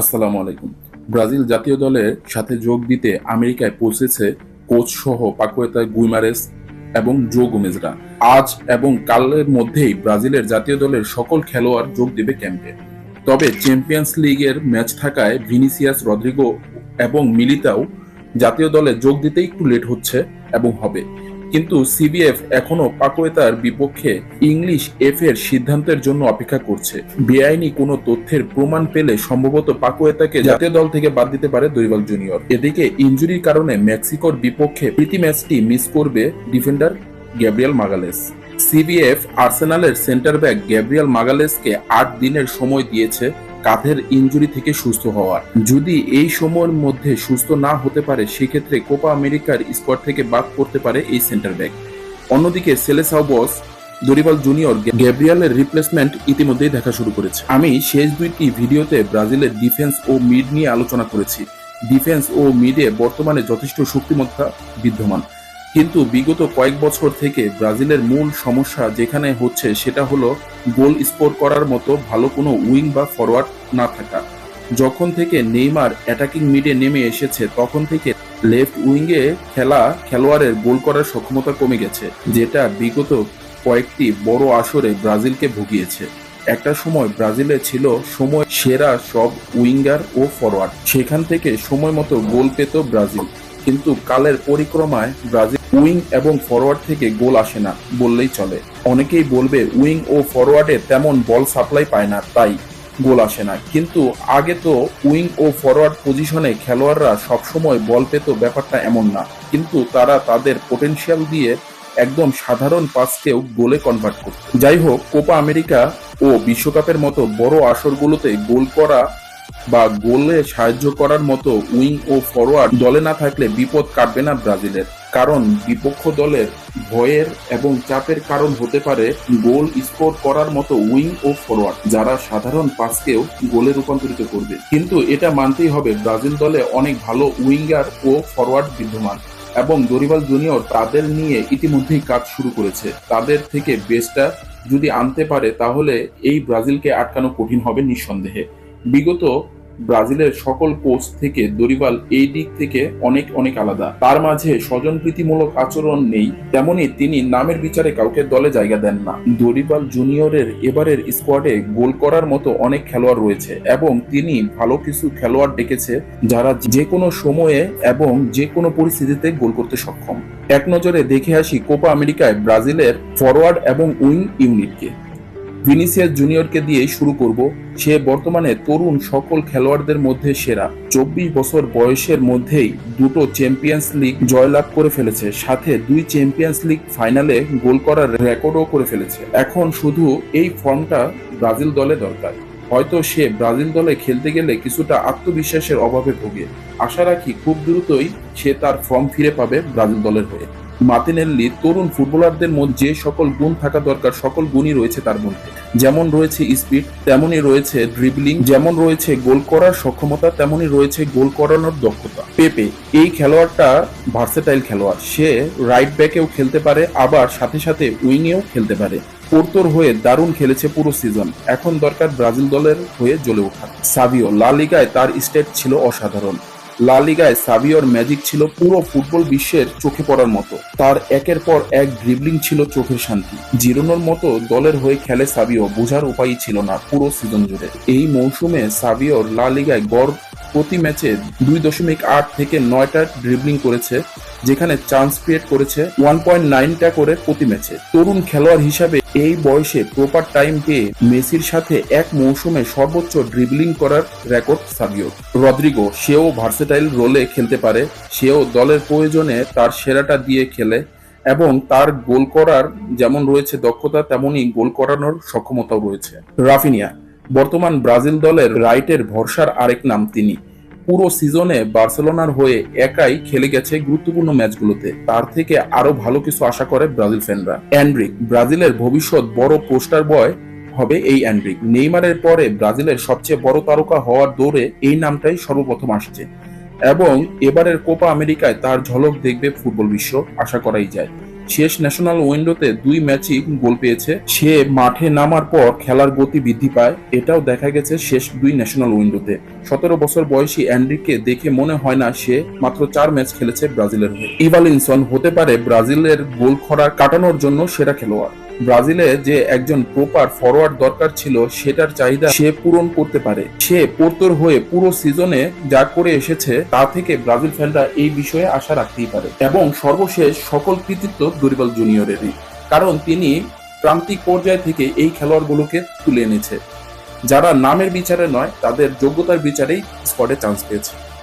আসসালামু আলাইকুম। ব্রাজিল জাতীয় দলের সাথে যোগ দিতে আমেরিকায় পৌঁছেছে কোচ সহ পাকুয়েতা গুইমারেস এবং জো গোমেজরা। আজ এবং কালের মধ্যেই ব্রাজিলের জাতীয় দলের সকল খেলোয়াড় যোগ দেবে ক্যাম্পে। তবে চ্যাম্পিয়ন্স লিগের ম্যাচ থাকায় ভিনিসিয়াস রদ্রিগো এবং মিলিতাও জাতীয় দলে যোগ দিতে একটু লেট হচ্ছে এবং হবে। কিন্তু সিবিএফ এখনও পাকুয়েতার বিপক্ষে ইংলিশ এফ এর সিদ্ধান্তের জন্য অপেক্ষা করছে। বেআইনি কোনো তথ্যের প্রমাণ পেলে সম্ভবত পাকুয়েতাকে জাতীয় দল থেকে বাদ দিতে পারে দৈবাল জুনিয়র। এদিকে ইনজুরির কারণে মেক্সিকোর বিপক্ষে প্রীতি ম্যাচটি মিস করবে ডিফেন্ডার গ্যাব্রিয়াল মাগালেস। সিবিএফ আর্সেনালের সেন্টার ব্যাক গ্যাব্রিয়াল মাগালেসকে আট দিনের সময় দিয়েছে কাঁধের ইনজুরি থেকে সুস্থ হওয়ার। যদি এই সময়ের মধ্যে সুস্থ না হতে পারে, সেক্ষেত্রে কোপা আমেরিকার স্কোয়াড থেকে বাদ করতে পারে এই সেন্টার ব্যাক। অন্যদিকে সেলেসাউবস দরিবাল জুনিয়র গ্যাব্রিয়ালের রিপ্লেসমেন্ট ইতিমধ্যেই দেখা শুরু করেছে। আমি শেষ দুইটি ভিডিওতে ব্রাজিলের ডিফেন্স ও মিড নিয়ে আলোচনা করেছি। ডিফেন্স ও মিডে বর্তমানে যথেষ্ট শক্তিমত্তা বিদ্যমান। কিন্তু বিগত কয়েক বছর থেকে ব্রাজিলের মূল সমস্যা যেখানে হচ্ছে সেটা হলো গোল স্কোর করার মতো ভালো কোনো উইং বা ফরওয়ার্ড না থাকা। যখন থেকে নেইমার অ্যাটাকিং মিডে নেমে এসেছে, তখন থেকে লেফট উইংয়ে খেলা খেলোয়াড়ের গোল করার সক্ষমতা কমে গেছে, যেটা বিগত কয়েকটি বড় আসরে ব্রাজিলকে ভুগিয়েছে। একটা সময় ব্রাজিলে ছিল সময় সেরা সব উইঙ্গার ও ফরওয়ার্ড সেখান থেকে সময় মতো গোল পেত ব্রাজিল। কিন্তু কালের পরিক্রমায় ব্রাজিল উইং এবং ফরওয়ার্ড থেকে গোল আসে না বললেই চলে। অনেকেই বলবে উইং ও ফরওয়ার্ডে তেমন বল সাপ্লাই পায় না, তাই গোল আসে না। কিন্তু আগে তো উইং ও ফরওয়ার্ড পজিশনে খেলোয়াড়রা সবসময় বল পেত ব্যাপারটা এমন না। কিন্তু তারা তাদের পোটেনশিয়াল দিয়ে একদম সাধারণ পাসকেও গোলে কনভার্ট করত। যাই হোক, কোপা আমেরিকা ও বিশ্বকাপের মতো বড় আসরগুলোতে গোল করা বা গোলে সাহায্য করার মতো উইং ও ফরওয়ার্ড দলে না থাকলে বিপদ কাটবে না ব্রাজিলের। কারণ বিপক্ষ দলের ভয়ের এবং চাপের কারণ হতে পারে গোল স্কোর করার মতো উইং ও ফরওয়ার্ড যারা সাধারণ পাসকেও গোলে রূপান্তরিত করবে। কিন্তু এটা মানতেই হবে ব্রাজিল দলে অনেক ভালো উইঙ্গার ও ফরওয়ার্ড বিদ্যমান এবং দরিবাল জুনিয়র তাদের নিয়ে ইতিমধ্যেই কাজ শুরু করেছে। তাদের থেকে বেস্টটা যদি আনতে পারে, তাহলে এই ব্রাজিলকে আটকানো কঠিন হবে নিঃসন্দেহে। বিগত ব্রাজিলের সকল কোচ থেকে দরিবাল এই দিক থেকে অনেক অনেক আলাদা। তার মাঝে স্বজনপ্রীতিমূলক আচরণ নেই, তেমনি তিনি নামের বিচারে কাউকে দলে জায়গা দেন না। দরিবাল জুনিয়রের এবারের স্কোয়াডে গোল করার মতো অনেক খেলোয়াড় রয়েছে এবং তিনি ভালো কিছু খেলোয়াড় ডেকেছে যারা যে কোনো সময়ে এবং যে কোনো পরিস্থিতিতে গোল করতে সক্ষম। এক নজরে দেখে আসি কোপা আমেরিকায় ব্রাজিলের ফরওয়ার্ড এবং উইং ইউনিটকে। ভিনিসিয়াস জুনিয়রকে দিয়ে শুরু করব সে বর্তমানে তরুণ সকল খেলোয়াড়দের মধ্যে সেরা। চব্বিশ বছর বয়সের মধ্যেই দুটো চ্যাম্পিয়ন্স লিগ জয়লাভ করে ফেলেছে, সাথে দুই চ্যাম্পিয়ন্স লিগ ফাইনালে গোল করার রেকর্ডও করে ফেলেছে। এখন শুধু এই ফর্মটা ব্রাজিল দলে দরকার। হয়তো সে ব্রাজিল দলে খেলতে গেলে কিছুটা আত্মবিশ্বাসের অভাবে ভোগে। আশা রাখি খুব দ্রুতই সে তার ফর্ম ফিরে পাবে ব্রাজিল দলের হয়ে। মাতিনেল্লি তরুণ ফুটবলারদের মধ্যে যে সকল গুণ থাকা দরকার, সকল গুণই রয়েছে তার মধ্যে। যেমন রয়েছে স্পিড তেমনই রয়েছে ড্রিবলিং যেমন রয়েছে গোল করার সক্ষমতা, তেমনই রয়েছে গোল করানোর দক্ষতা। পেপে, এই খেলোয়াড়টা ভার্সেটাইল খেলোয়াড়। সে রাইট ব্যাকেও খেলতে পারে, আবার সাথে সাথে উইংয়েও খেলতে পারে। পোর্তোর হয়ে দারুণ খেলেছে পুরো সিজন এখন দরকার ব্রাজিল দলের হয়ে জ্বলে ওঠা। সাভিও লা লিগায় তার স্টেট ছিল অসাধারণ। লা লিগায় সাবিওর ম্যাজিক ছিল পুরো ফুটবল বিশ্বের চোখে পড়ার মতো। তার একের পর এক ড্রিবলিং ছিল চোখের শান্তি। জিরোনোর মতো দলের হয়ে খেলে সাবিও বোঝার উপায়ই ছিল না পুরো সিজন জুড়ে। এই মৌসুমে সাবিওর লা লিগায় গড় প্রতি ম্যাচে দুই দশমিক আট থেকে নয়টা ড্রিবলিং করেছে যেখানে চান্স ক্রিয়েট করেছে ওয়ান পয়েন্ট নাইনটা করে প্রতি ম্যাচে তরুণ খেলোয়াড় হিসাবে এই বয়সে প্রপার টাইম পেয়ে মেসির সাথে এক মৌসুমে সর্বোচ্চ ড্রিবলিং করার রেকর্ড সাবিও। রদ্রিগো সেও ভার্সেটাইল রোলে খেলতে পারে, সেও দলের প্রয়োজনে তার সেরাটা দিয়ে খেলে এবং তার গোল করার যেমন রয়েছে দক্ষতা তেমনই গোল করানোর সক্ষমতাও রয়েছে। রাফিনিয়া, বর্তমান ব্রাজিল দলের রাইটের ভরসার আরেক নাম তিনি। পুরো সিজনে বার্সেলোনার হয়ে একাই খেলে গেছে গুরুত্বপূর্ণ ম্যাচগুলোতে। তার থেকে আরও ভালো কিছু আশা করে ব্রাজিল ফ্যানরা। অ্যান্ড্রিক, ব্রাজিলের ভবিষ্যৎ বড় পোস্টার বয় হবে এই অ্যান্ড্রিক। নেইমারের পরে ব্রাজিলের সবচেয়ে বড় তারকা হওয়ার দৌড়ে এই নামটাই সর্বপ্রথম আসছে। এবং এবারের কোপা আমেরিকায় তার ঝলক দেখবে ফুটবল বিশ্ব, আশা করাই যায়। শেষ ন্যাশনাল উইন্ডোতে দুই ম্যাচই গোল পেয়েছে। সে মাঠে নামার পর খেলার গতি বৃদ্ধি পায়, এটাও দেখা গেছে শেষ দুই ন্যাশনাল উইন্ডোতে সতেরো বছর বয়সী অ্যান্ড্রিকে দেখে মনে হয় না সে মাত্র চার ম্যাচ খেলেছে ব্রাজিলের হয়ে। ইভালিনসন হতে পারে ব্রাজিলের গোল খরা কাটানোর জন্য সেরা খেলোয়াড়। ব্রাজিলে যে একজন প্রপার ফরওয়ার্ড দরকার ছিল, সেটার চাহিদা সে পূরণ করতে পারে। সে পোর্তোর হয়ে পুরো সিজনে যা করে এসেছে, তা থেকে ব্রাজিল ফ্যানরা এই বিষয়ে আশা রাখতেই পারে। এবং সর্বশেষ সকল কৃতিত্ব দুর্বল জুনিয়রেরই কারণ তিনি প্রান্তিক পর্যায় থেকে এই খেলোয়াড়গুলোকে তুলে এনেছে। যারা নামের বিচারে নয়, তাদের যোগ্যতার বিচারেই স্কোয়াডে চান্স পেয়েছে।